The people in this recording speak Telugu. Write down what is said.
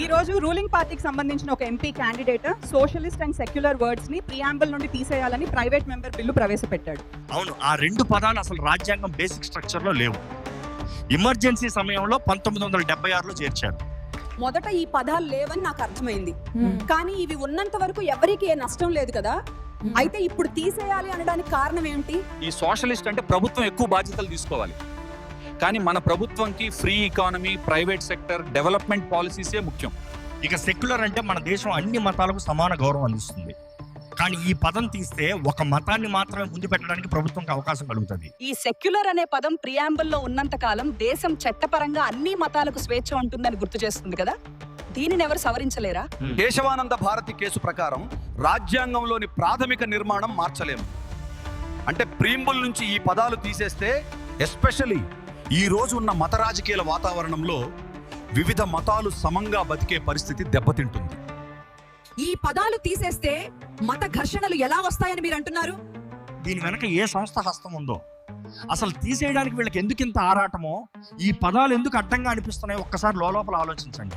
ఈ రోజు రూలింగ్ పార్టీకి సంబంధించిన ఒక MP candidate socialist and secular వర్డ్స్ని preamble నుండి తీసేయాలని ప్రైవేట్ మెంబర్ బిల్లు ప్రవేశపెట్టాడు. అవును ఆ రెండు పదాలు అసలు రాజ్యాంగం బేసిక్ స్ట్రక్చర్లో లేవు. ఎమర్జెన్సీ సమయంలో పంతొమ్మిది వందల డెబ్బై ఆరులో చేర్చారు. మొదట ఈ పదాలు లేవని నాకు అర్థమైంది. కానీ ఇవి ఉన్నంత వరకు ఎవరికి ఏ నష్టం లేదు కదా. అయితే ఇప్పుడు తీసేయాలి అనడానికి కారణం ఏమిటి? ఈ సోషలిస్ట్ అంటే ప్రభుత్వం ఎక్కువ బాధ్యతలు తీసుకోవాలి. కానీ మన ప్రభుత్వంకి free economy private sector development పాలసీసే ముఖ్యం. ఇక సెక్యులర్ అంటే మన దేశం అన్ని మతాలకు సమాన గౌరవం అందిస్తుంది. కానీ ఈ పదం తీస్తే ఒక మతాన్ని మాత్రమే ముందు పెట్టడానికి ప్రభుత్వంకి అవకాశం కలుగుతుంది. ఈ సెక్యులర్ అనే పదం ప్రియాంబుల్లో ఉన్నంత కాలం దేశం చట్టపరంగా అన్ని మతాలకు స్వేచ్ఛ ఉంటుందని గుర్తు చేస్తుంది కదా? దీనిని ఎవరు సవరించలేరా? కేశవానంద భారతి కేసు ప్రకారం రాజ్యాంగంలోని ప్రాథమిక నిర్మాణం మార్చలేము. అంటే ప్రీంబుల్ నుంచి ఈ పదాలు తీసేస్తే ఎస్పెషలీ ఈ రోజు ఉన్న మత రాజకీయాల వాతావరణంలో వివిధ మతాలు సమంగా బతికే పరిస్థితి దెబ్బతింటుంది. ఈ పదాలు తీసేస్తే మత ఘర్షణలు ఎలా వస్తాయని మీరు అంటున్నారు? దీని వెనక ఏ సంస్థ హస్తం ఉందో? అసలు తీసేయడానికి వీళ్ళకి ఎందుకు ఇంత ఆరాటమో? ఈ పదాలు ఎందుకు అడ్డంగా అనిపిస్తున్నాయో ఒక్కసారి లోపల ఆలోచించండి.